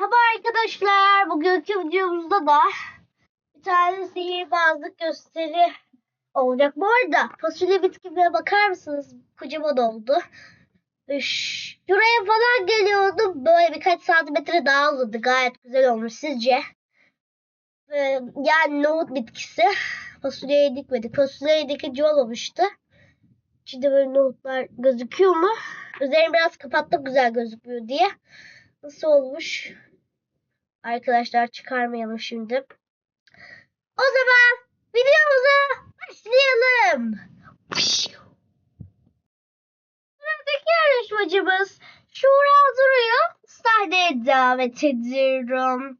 Merhaba arkadaşlar. Bugünkü videomuzda da bir tane sihirbazlık gösteri olacak. Bu arada fasulye bitkime bakar mısınız? Kocaman oldu. Üş, Şuraya falan geliyordu. Böyle birkaç santimetre daha uzadı. Gayet güzel olmuş sizce. Ee, yani nohut bitkisi. Fasulyeye dikmedik. Fasulyeye dikince olmamıştı. İçinde böyle nohutlar gözüküyor mu? Üzerini biraz kapattım güzel gözükmüyor diye. Nasıl olmuş? Arkadaşlar çıkarmayalım şimdi. O zaman videomuza başlayalım. Sıradaki yarışmacımız Şura duruyor. Sahneye davet ediyorum.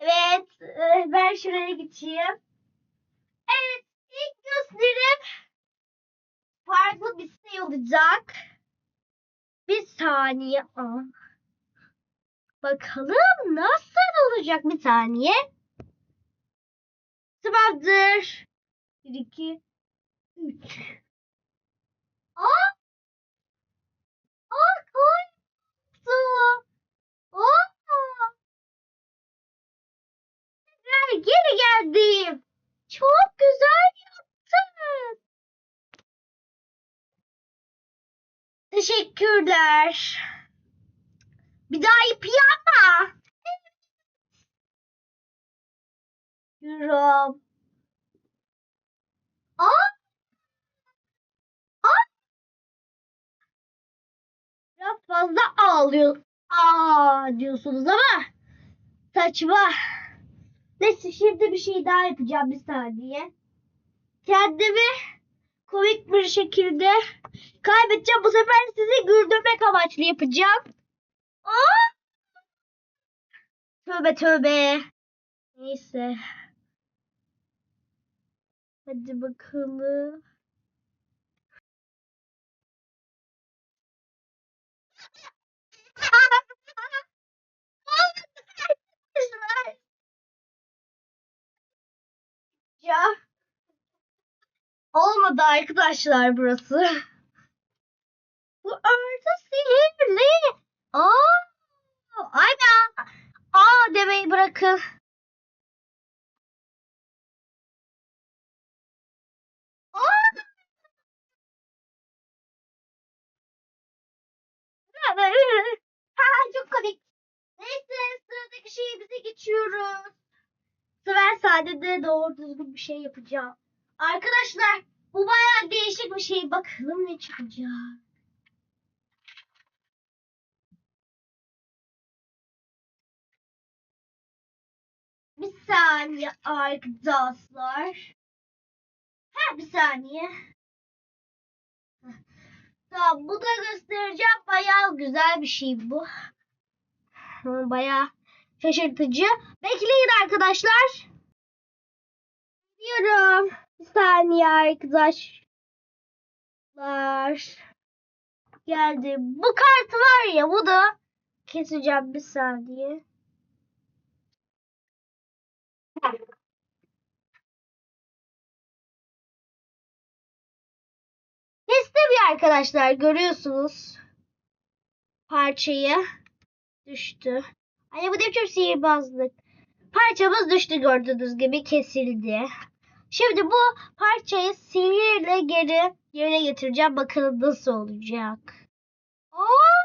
Evet, e, ben şuraya geçeyim. Evet, ilk gösterim farklı bir şey olacak. Bir saniye. Aa. Bakalım nasıl olacak bir saniye. Tamamdır. Bir, iki, üç. Aa! Aa koydu. Aa! Tekrar geri geldim. Çok güzel. Teşekkürler. Bir daha ip yapma. Yürüm. Aa! Aa! Biraz fazla ağlıyor. Aa diyorsunuz ama saçma. Neyse şimdi bir şey daha yapacağım bir saniye. Kendimi komik bir şekilde kaybedeceğim. Bu sefer sizi güldürmek amaçlı yapacağım. Aa! Tövbe tövbe. Neyse. Hadi bakalım. Ya. Olmadı arkadaşlar burası. Bu arada sihirli. Aa! Ay be. Aa demeyi bırakın. Ha, çok komik. Neyse sıradaki şeyimize geçiyoruz. Bu sadede doğru düzgün bir şey yapacağım. Arkadaşlar bu bayağı değişik bir şey. Bakalım ne çıkacak. Bir saniye arkadaşlar. Ha bir saniye. Tamam bu da göstereceğim. Bayağı güzel bir şey bu. Hı, Bayağı şaşırtıcı. Bekleyin arkadaşlar. Diyorum. Bir saniye arkadaşlar. Geldi. Bu kart var ya bu da keseceğim bir saniye. Kestim arkadaşlar görüyorsunuz. Parçayı düştü. Ay bu da çok sihirbazlık. Parçamız düştü gördüğünüz gibi kesildi. Şimdi bu parçayı sihirle geri yerine getireceğim. Bakalım nasıl olacak. Aa!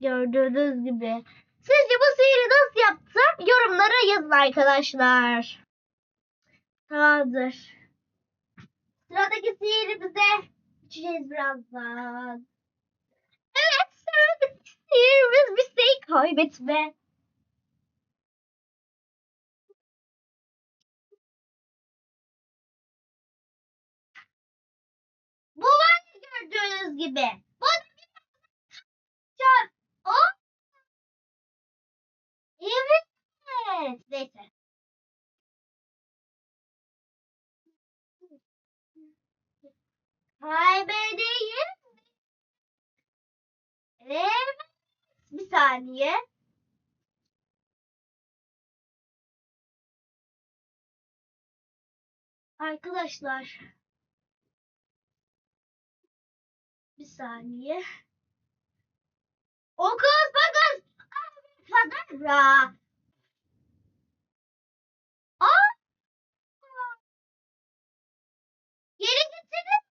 Gördüğünüz gibi. Sizce bu sihiri nasıl yaptım? Yorumlara yazın arkadaşlar. Tamamdır. Sıradaki sihirimize geçeceğiz birazdan. Evet sıradaki sihirimiz bir şey kaybetme. Bu var gördüğünüz gibi. Bu Çok. O. Evet. Neyse. Kaybedeyim. Evet. Bir saniye. Arkadaşlar. Bir saniye. Okus bakız. Kadabra. Aa! Geri getirin.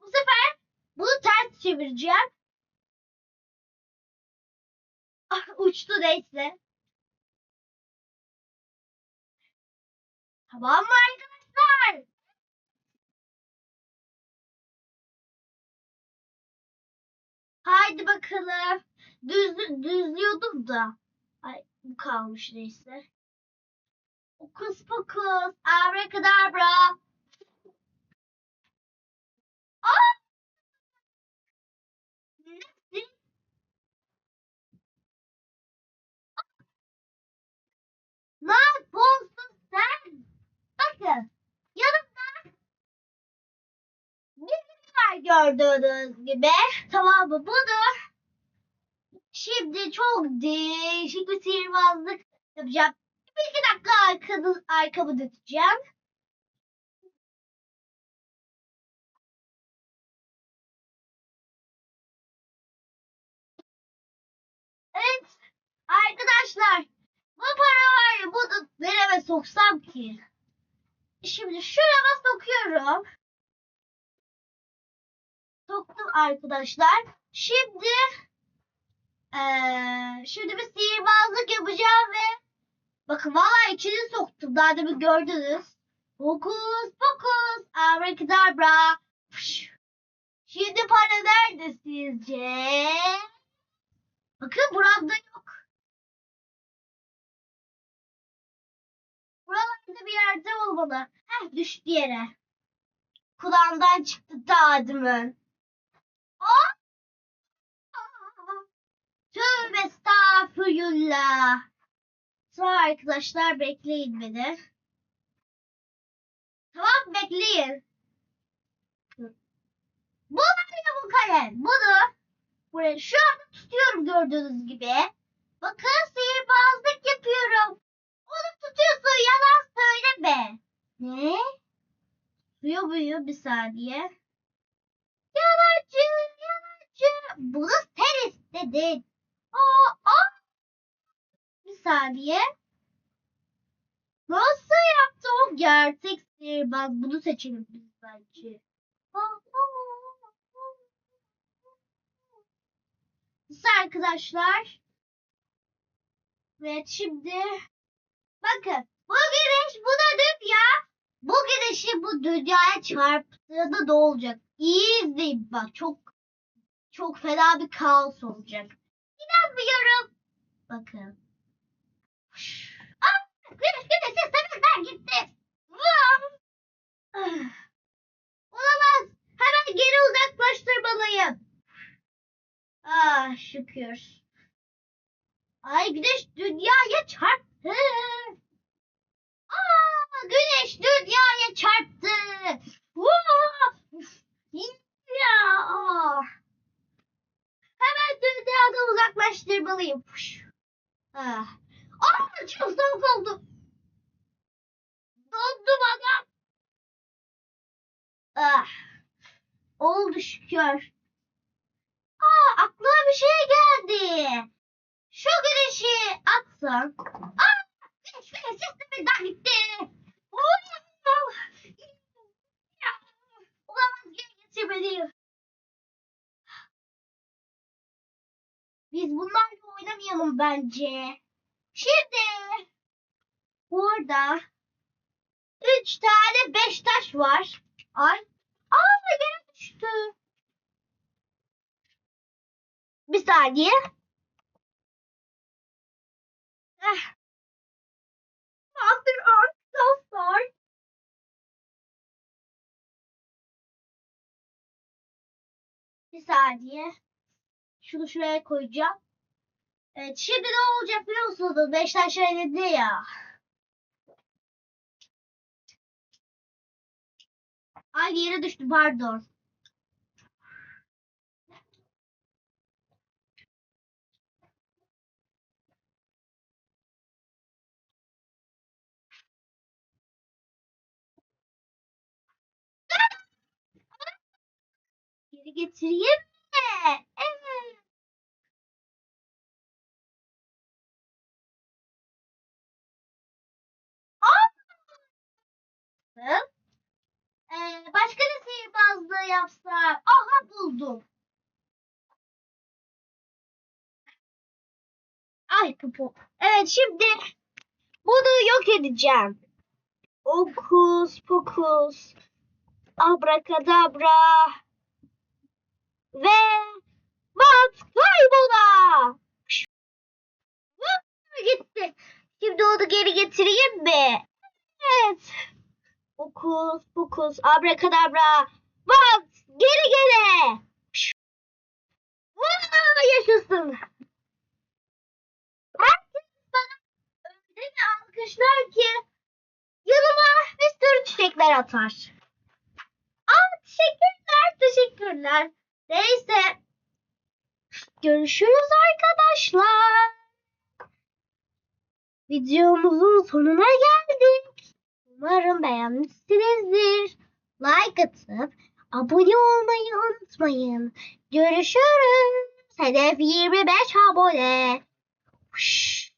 Bu sefer bunu ters çevireceğim. Ah, uçtu neyse. Tamam mı arkadaşlar? Haydi bakalım. Düz, düzlüyordum da. Ay bu kalmış neyse. Okus pokus. Abracadabra. Aa! Ne yapıyorsun sen? Bakın. Yanımda bir var gördüğünüz gibi. Tamam mı? Bunu şimdi çok değişik bir sihirbazlık yapacağım. Bir iki dakika arkamı, arkamı döneceğim. Evet arkadaşlar bu para bunu nereye soksam ki? Şimdi şuraya sokuyorum. Soktum arkadaşlar. Şimdi eee şimdi bir sihirbazlık yapacağım ve bakın vallahi içine soktum. Daha demin gördünüz. Fokus fokus abracadabra. Fış. Şimdi para nerede sizce? Bakın buramda yok. Buralarda bir yerde olmalı. Heh düştü yere. Kulağımdan çıktı daha demin. Aa! Tövbe estağfurullah. Sonra arkadaşlar bekleyin beni. Tamam bekleyin. Bu ya bu kalem. Bunu buraya şu anda tutuyorum gördüğünüz gibi. Bakın sihirbazlık yapıyorum. Onu tutuyorsun. Ne? Suya büyüyor bir saniye. Yalancı, yalancı. Bunu sen istedin. Aa, aa. Bir saniye. Nasıl yaptı o gerçek sihirbaz? Bunu seçelim biz bence. Aa, arkadaşlar. Evet şimdi bakın bu güneş bu da dünya. Bu güneşi bu dünyaya çarptığında ne olacak? İyi izleyin bak çok çok fena bir kaos olacak. İnanmıyorum. Bakın. Aa, güneş güneş sistemimden gitti. Ah. Olamaz. Hemen geri uzaklaştırmalıyım. Ah şükür. Ay güneş dünyaya çarptı. Aa güneş dünyaya çarptı. Vaa! Ya. Hemen dünyadan uzaklaştırmalıyım. Fuş. Ah. Çok soğuk oldu. Dondum adam. Ah. Oldu şükür. Aa, aklıma bir şey geldi. Şu güneşi atsam. Aa, güneş güneş sisteminden gitti. Oo! Ya, Olamaz geri getirmeliyim. Biz bunlarla bence. Şimdi burada üç tane beş taş var. Ay. Aa yere düştü. Bir saniye. Eh. Hazır arkadaşlar. Bir saniye. Şunu şuraya koyacağım. Evet, şimdi ne olacak biliyor musunuz? Beşiktaş şey yenildi ya. Ay yere düştü pardon. Geri getireyim. Ay pupu. Evet şimdi bunu yok edeceğim. Okus pokus. Abrakadabra. Ve bak kaybola. Gitti. Şimdi onu geri getireyim mi? Evet. Okus pokus abrakadabra. Bak geri gele. Vuu, yaşasın. Bir alkışlar ki yanıma bir sürü çiçekler atar. Aa teşekkürler, teşekkürler. Neyse. Görüşürüz arkadaşlar. Videomuzun sonuna geldik. Umarım beğenmişsinizdir. Like atıp abone olmayı unutmayın. Görüşürüz. Hedef 25 abone. Huş.